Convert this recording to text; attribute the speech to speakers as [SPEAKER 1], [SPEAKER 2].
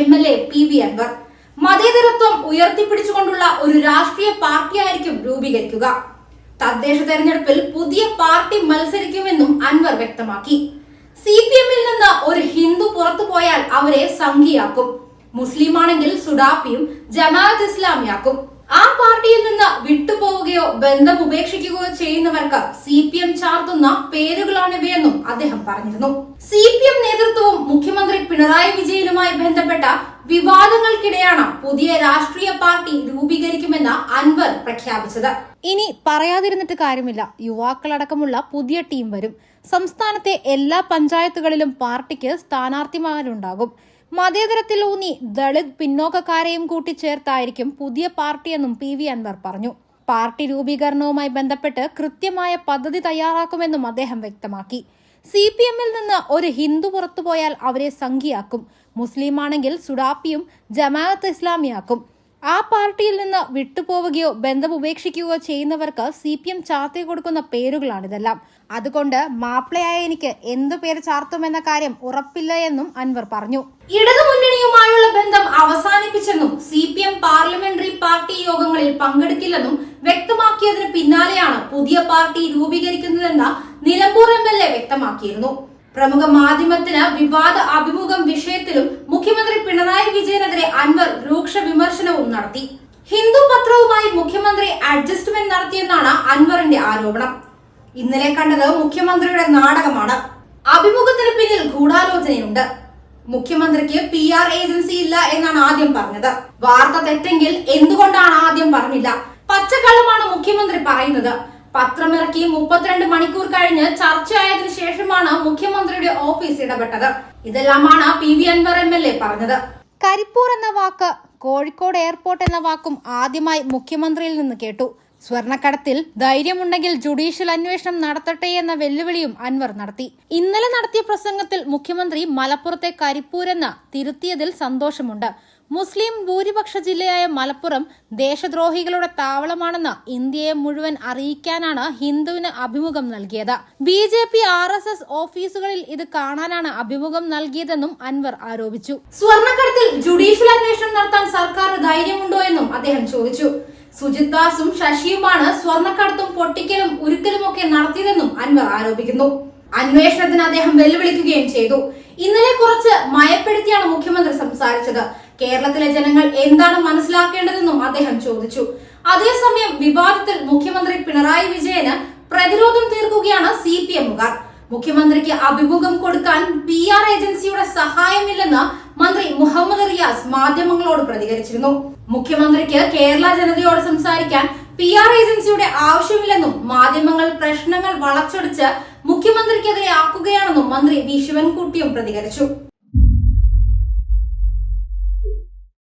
[SPEAKER 1] M L A P V Anvar മതേതരത്വം ഉയർത്തിപ്പിടിച്ചുകൊണ്ടുള്ള ഒരു രാഷ്ട്രീയ പാർട്ടിയായിരിക്കും രൂപീകരിക്കുക. തദ്ദേശ തെരഞ്ഞെടുപ്പിൽ പുതിയ പാർട്ടി മത്സരിക്കുമെന്നും അൻവർ വ്യക്തമാക്കി. സി പി എമ്മിൽ നിന്ന് ഒരു ഹിന്ദു പുറത്തു പോയാൽ അവരെ സംഘിയാക്കും മുസ്ലിം ആണെങ്കിൽ സുഡാപ്പിയും ജമാഅത്ത് ഇസ്ലാമിയാക്കും. ആ പാർട്ടിയിൽ നിന്ന് വിട്ടുപോവുകയോ ബന്ധം ഉപേക്ഷിക്കുകയോ ചെയ്യുന്നവർക്ക് സി പി എം ചാർത്തുന്ന പേരുകളാണിവയെന്നും അദ്ദേഹം പറഞ്ഞിരുന്നു. സി പി എം നേതൃത്വവും മുഖ്യമന്ത്രി പിണറായി വിജയനുമായി ബന്ധപ്പെട്ട വിവാദങ്ങൾക്കിടെയാണ് പുതിയ രാഷ്ട്രീയ പാർട്ടി രൂപീകരിക്കുമെന്ന് അൻവർ പ്രഖ്യാപിച്ചത്.
[SPEAKER 2] ഇനി പറയാതിരുന്നിട്ട് കാര്യമില്ല. യുവാക്കളടക്കമുള്ള പുതിയ ടീം വരും. സംസ്ഥാനത്തെ എല്ലാ പഞ്ചായത്തുകളിലും പാർട്ടിക്ക് സ്ഥാനാർത്ഥിമാരുണ്ടാകും. മതേതരത്തിൽ ഊന്നി ദളിത് പിന്നോക്കക്കാരെയും കൂട്ടിച്ചേർത്തായിരിക്കും പുതിയ പാർട്ടിയെന്നും പി വി അൻവർ പറഞ്ഞു. പാർട്ടി രൂപീകരണവുമായി ബന്ധപ്പെട്ട് കൃത്യമായ പദ്ധതി തയ്യാറാക്കുമെന്നും അദ്ദേഹം വ്യക്തമാക്കി. സി പി എമ്മിൽ നിന്ന് ഒരു ഹിന്ദു പുറത്തുപോയാൽ അവരെ സംഖിയാക്കും മുസ്ലിമാണെങ്കിൽ സുഡാപ്പിയും ജമാഅത്ത് ഇസ്ലാമിയാക്കും. ആ പാർട്ടിയിൽ നിന്ന് വിട്ടുപോവുകയോ ബന്ധം ഉപേക്ഷിക്കുകയോ ചെയ്യുന്നവർക്ക് സി പി എം ചാർത്തി കൊടുക്കുന്ന പേരുകളാണിതെല്ലാം. അതുകൊണ്ട് മാപ്പിളയായ എനിക്ക് എന്തു പേര് ചാർത്തുമെന്ന കാര്യം ഉറപ്പില്ല എന്നും അൻവർ പറഞ്ഞു.
[SPEAKER 1] ഇടതുമുന്നണിയുമായുള്ള ബന്ധം അവസാനിപ്പിച്ചെന്നും C P M parliamentary party യോഗങ്ങളിൽ പങ്കെടുക്കില്ലെന്നും വ്യക്തമാക്കിയതിന് പിന്നാലെയാണ് പുതിയ പാർട്ടി രൂപീകരിക്കുന്നതെന്ന് നിലമ്പൂർ എം എൽ എ വ്യക്തമാക്കിയിരുന്നു. പ്രമുഖ മാധ്യമത്തിന് വിവാദ അഭിമുഖം വിഷയത്തിലും മുഖ്യമന്ത്രി പിണറായി വിജയനെതിരെ അൻവർ രൂക്ഷ വിമർശനവും നടത്തി. ഹിന്ദു പത്രവുമായി മുഖ്യമന്ത്രി അഡ്ജസ്റ്റ്മെന്റ് നടത്തിയെന്നാണ് അൻവറിന്റെ ആരോപണം. ഇന്നലെ കണ്ടത് മുഖ്യമന്ത്രിയുടെ നാടകമാണ്. അഭിമുഖത്തിന് പിന്നിൽ ഗൂഢാലോചനയുണ്ട്. മുഖ്യമന്ത്രിക്ക് പി ആർ ഏജൻസി ഇല്ല എന്നാണ് ആദ്യം പറഞ്ഞത്. വാർത്ത തെറ്റെങ്കിൽ എന്തുകൊണ്ടാണ് ആദ്യം പറഞ്ഞില്ല? മുഖ്യമന്ത്രി പറയുന്നത്. പത്രമിറക്കി മുപ്പത്തിരണ്ട് മണിക്കൂർ കഴിഞ്ഞ് ചർച്ചയായതിനു ശേഷമാണ് മുഖ്യമന്ത്രിയുടെ ഓഫീസ് ഇടപെട്ടത്. ഇതെല്ലാമാണ് P V Anvar M L A പറഞ്ഞത്.
[SPEAKER 2] കരിപ്പൂർ എന്ന വാക്ക് കോഴിക്കോട് എയർപോർട്ട് എന്ന വാക്കും ആദ്യമായി മുഖ്യമന്ത്രിയിൽ നിന്ന് കേട്ടു. സ്വർണക്കടത്തിൽ ധൈര്യമുണ്ടെങ്കിൽ ജുഡീഷ്യൽ അന്വേഷണം നടത്തട്ടെ എന്ന വെല്ലുവിളിയും അൻവർ നടത്തി. ഇന്നലെ നടത്തിയ പ്രസംഗത്തിൽ മുഖ്യമന്ത്രി മലപ്പുറത്തെ കരിപ്പൂരെന്ന് തിരുത്തിയതിൽ സന്തോഷമുണ്ട്. മുസ്ലിം ഭൂരിപക്ഷ ജില്ലയായ മലപ്പുറം ദേശദ്രോഹികളുടെ താവളമാണെന്ന് ഇന്ത്യയെ മുഴുവൻ അറിയിക്കാനാണ് ഹിന്ദുവിന് അഭിമുഖം നൽകിയത്. B J P R S S ഓഫീസുകളിൽ ഇത് കാണാനാണ് അഭിമുഖം നൽകിയതെന്നും അൻവർ ആരോപിച്ചു.
[SPEAKER 1] സ്വർണക്കടത്തിൽ ജുഡീഷ്യൽ അന്വേഷണം നടത്താൻ സർക്കാർ ധൈര്യമുണ്ടോ എന്നും അദ്ദേഹം ചോദിച്ചു. സുജിത് ദാസും ശശിയുമാണ് സ്വർണക്കടത്തും പൊട്ടിക്കലും ഉരുക്കലും ഒക്കെ നടത്തിയതെന്നും അൻവർ ആരോപിക്കുന്നു. അന്വേഷണത്തിന് അദ്ദേഹം വെല്ലുവിളിക്കുകയും ചെയ്തു. ഇന്നലെ കുറച്ച് മയപ്പെടുത്തിയാണ് മുഖ്യമന്ത്രി സംസാരിച്ചത്. കേരളത്തിലെ ജനങ്ങൾ എന്താണ് മനസ്സിലാക്കേണ്ടതെന്നും അദ്ദേഹം ചോദിച്ചു. അതേസമയം വിവാദത്തിൽ മുഖ്യമന്ത്രി പിണറായി വിജയന് പ്രതിരോധം തീർക്കുകയാണ് സി പി എമ്മുകാർ. മുഖ്യമന്ത്രിക്ക് അഭിമുഖം കൊടുക്കാൻ പി ആർ ഏജൻസിയുടെ സഹായമില്ലെന്ന് മന്ത്രി മുഹമ്മദ് റിയാസ് മാധ്യമങ്ങളോട് പ്രതികരിച്ചിരുന്നു. മുഖ്യമന്ത്രിക്ക് കേരള ജനതയോട് സംസാരിക്കാൻ പി ആർ ഏജൻസിയുടെ ആവശ്യമില്ലെന്നും മാധ്യമങ്ങൾ പ്രശ്നങ്ങൾ വളച്ചൊടിച്ച് മുഖ്യമന്ത്രിക്കെതിരെ ആക്കുകയാണെന്നും മന്ത്രി വി ശിവൻകുട്ടിയും പ്രതികരിച്ചു.